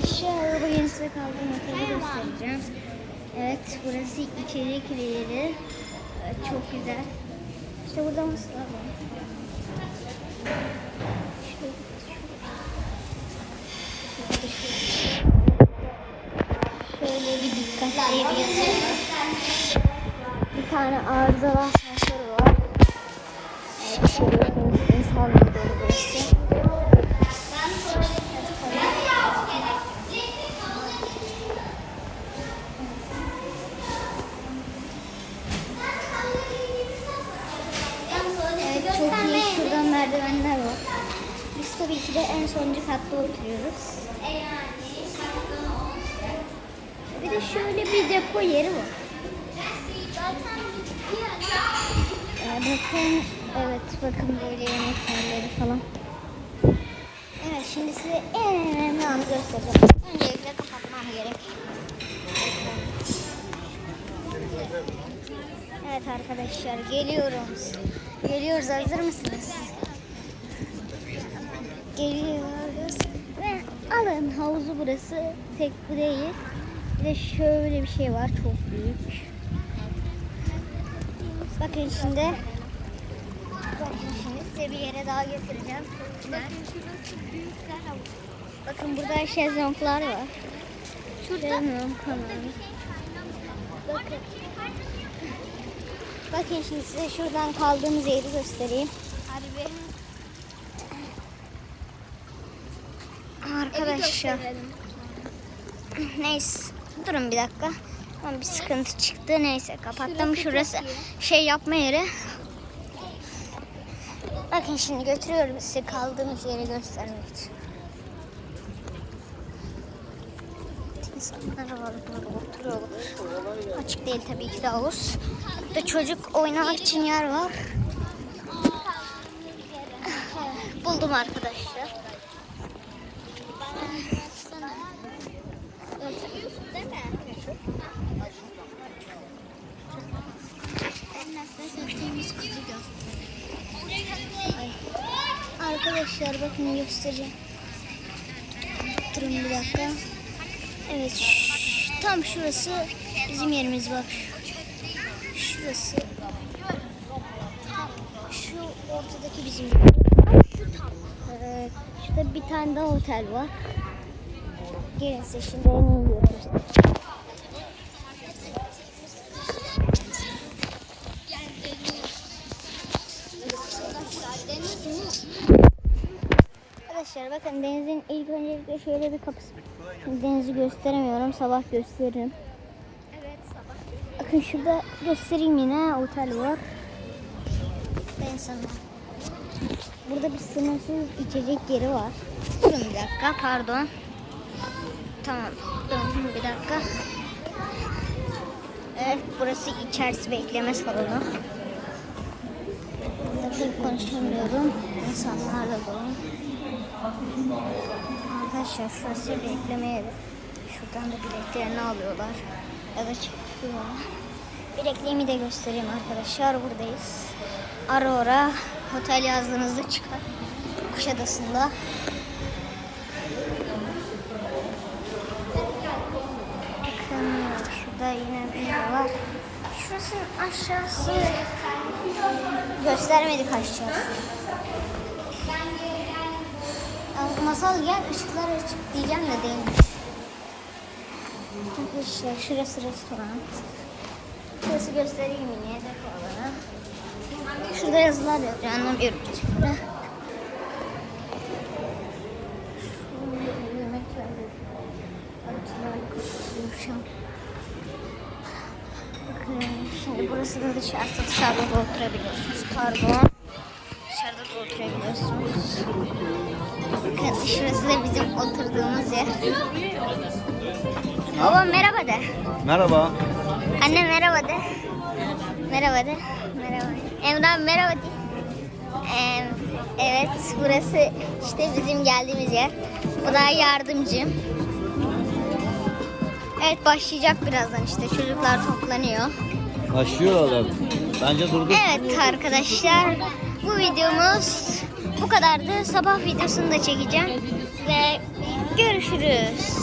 arkadaşlar bugün size kaldığım oteli göstereceğim. Evet burası içecek yeri. Evet, çok güzel. İşte burada mısırlar var. Şöyle- bir dikkat bir Bir tane arızalı asansör var. Evet, görüyorsunuz insanla dolu burası. Evet, çok iyi. Şuradan merdivenler var. Biz tabii ki de en sonuncu katta oturuyoruz. Bir de şöyle bir depo yeri var. Bakın, evet bakın böyle yemek yerleri falan. Evet şimdi size en önemli anı göstereceğim. Öncelikle kapatmam gerek. Evet arkadaşlar geliyoruz. Geliyoruz hazır mısınız? Geliyoruz. Ve alın havuzu burası. Tek bu değil. Bir de şöyle bir şey var çok büyük. Bakın şimdi. Bakın şimdi size bir yere daha götüreceğim. Bakın burada şezlonglar var. Şezlong falan. Bakın. Bakın şimdi size şuradan kaldığımız yeri göstereyim. Harbi. Arkadaşlar. Neyse. Durun bir dakika. Ama bir sıkıntı çıktı. Neyse kapattım. Şurası şey yapma yeri. Bakın şimdi götürüyorum size kaldığımız yeri göstermek için. İnsanlar var burada oturuyorlar. Açık değil tabii ki de havuz. Burada çocuk oynamak için yer var. Buldum arkadaşlar. Arkadaşlar bakın göstereceğim. Durun bir dakika. Evet tam şurası bizim yerimiz bak. Şurası. Şu ortadaki bizim tam. Şurada bir tane daha otel var. Gelin size şimdi en iyi. Arkadaşlar bakın denizin ilk öncelikle şöyle bir kapısı. Şimdi denizi gösteremiyorum. Sabah gösteririm. Evet sabah. Bakın şurada göstereyim yine otel var. Ben sana. Burada bir sınırsız içecek yeri var. Durun bir dakika pardon. Tamam. Durun bir dakika. Evet burası içerisi bekleme salonu. Burada konuşamıyorum. İnsanlarla dolu. Arkadaşlar şurası bekleme yeri. Şuradan da biletlerini alıyorlar. Ya da çekiyorlar. Bilekliğimi de göstereyim arkadaşlar. Buradayız. Aurora Otel yazdığınızda çıkar. Kuşadası'nda. Bakın şurada yine bir var. Şurasının aşağısı göstermedik aşağısı. Masal gel ışıklar açık diyeceğim de değilmiş. Şurası restoran. Şurası göstereyim yine depo alanı. Şurada yazılar yazıyor anlamıyorum hiçbiri. Şurada yemek verdi. Artılar kapatılmışım. Bakın şimdi burası da dışarıda dışarıda da oturabiliyorsunuz. Pardon. Dışarıda da oturabiliyorsunuz. Bakın şurası da bizim oturduğumuz yer. Baba merhaba de. Merhaba. Anne merhaba de. Merhaba de. Merhaba. Emrah merhaba. Ee, evet burası işte bizim geldiğimiz yer. Bu da yardımcım. Evet başlayacak birazdan işte çocuklar toplanıyor. Başlıyorlar. Bence durduk. Evet arkadaşlar bu videomuz bu kadardı. Sabah videosunu da çekeceğim ve görüşürüz.